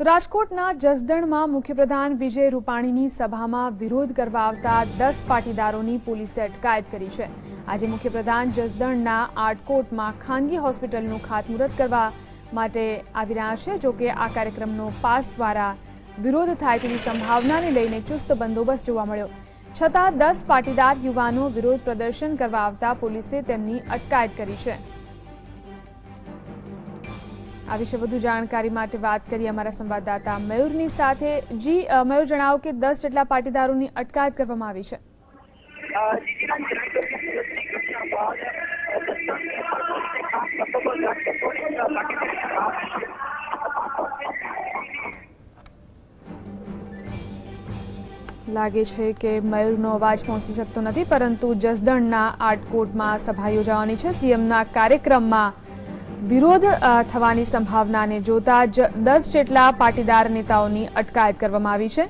રાજકોટના જસદણમાં મુખ્યપ્રધાન વિજય રૂપાણીની સભામાં વિરોધ કરવા આવતા દસ પાટીદારોની પોલીસે અટકાયત કરી છે. આજે મુખ્યપ્રધાન જસદણના આટકોટમાં ખાનગી હોસ્પિટલનું ખાતમુહૂર્ત કરવા માટે આવી રહ્યા છે જોકે આ કાર્યક્રમનો પાસ દ્વારા વિરોધ થાય તેવી સંભાવનાને લઈને ચુસ્ત બંદોબસ્ત જોવા મળ્યો. છતાં દસ પાટીદાર યુવાનો વિરોધ પ્રદર્શન કરવા આવતા પોલીસે તેમની અટકાયત કરી છે. આ વિશે વધુ જાણકારી માટે વાત કરીએ અમારા સંવાદદાતા મયુરની સાથે. જી મયુર, જણાવો કે દસ જેટલા પાટીદારોની અટકાયત કરવામાં આવી છે. લાગે છે કે મયુરનો અવાજ પહોંચી શકતો નથી, પરંતુ જસદણના આટકોટમાં સભા યોજાવાની છે. સીએમના કાર્યક્રમમાં વિરોધ થવાની સંભાવનાને જોતા જ દસ જેટલા પાટીદાર નેતાઓની અટકાયત કરવામાં આવી છે.